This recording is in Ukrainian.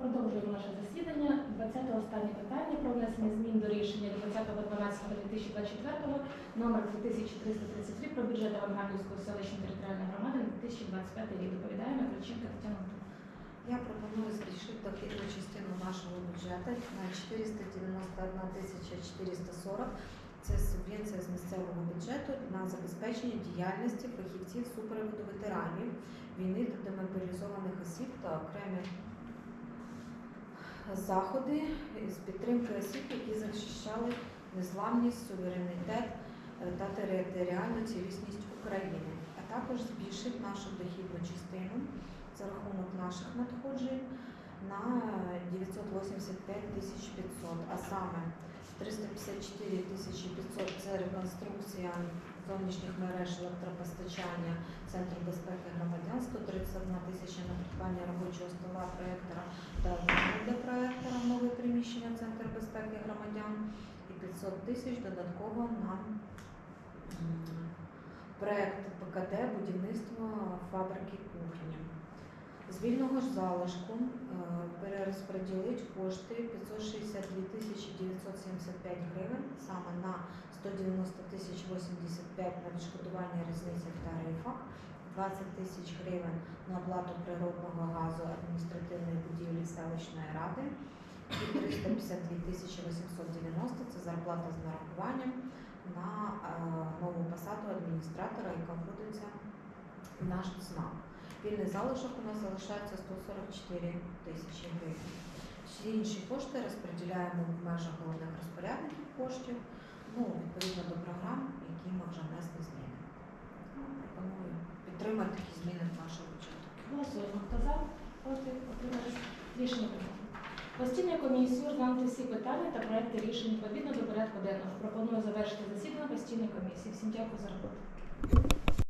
Продовжуємо наше засідання. 20 останнє питання про внесення змін до рішення від 20.12.2024 номер 2333 про бюджет Авангардівської селищної територіальної громади на 2025 рік. Доповідає Миколиченка Тетяна. Я пропоную збільшити дохідну частину нашого бюджету на 491 тисяча 440. Це субвенція з місцевого бюджету на забезпечення діяльності фахівців супроводу ветеранів війни та демобілізованих осіб та окремі заходи з підтримки осіб, які захищали незламність, суверенітет е, та територіальну цілісність України, а також збільшить нашу дохідну частину за рахунок наших надходжень на 985 тисяч 500, а саме 354 тисячі 500 – це реконструкція зовнішніх мереж електропостачання Центру безпеки громадян, 131 тисяча на придбання робочого стола проєктора та обладнання для проєктора в нове приміщення Центру безпеки громадян і 500 тисяч додатково на проєкт ПКД будівництво фабрики кухні. З вільного ж залишку е, перерозподілити кошти 562 тисячі 975 гривень саме на 190 тисяч 85 на відшкодування різниці в тарифах, 20 тисяч гривень на оплату природного газу адміністративної будівлі селищної ради 352 тисячі 890 це зарплата з нарахуванням на е, нову посаду адміністратора, яка входиться в наш ЦНАП. Вільний залишок у нас залишається 144 тисячі гривень. Всі інші кошти розподіляємо в межах головних розпорядників коштів, ну, відповідно до програм, які ми вже внесли зміни. Ну, Пропоную підтримати такі зміни в нашому бюджету. Голосуємо. Хто за? Проти? Утримались? Рішення прийнято. Постійною комісія розглянути всі питання та проекти рішень відповідно до порядку денного. Пропоную завершити засідання постійної комісії. Всім дякую за роботу.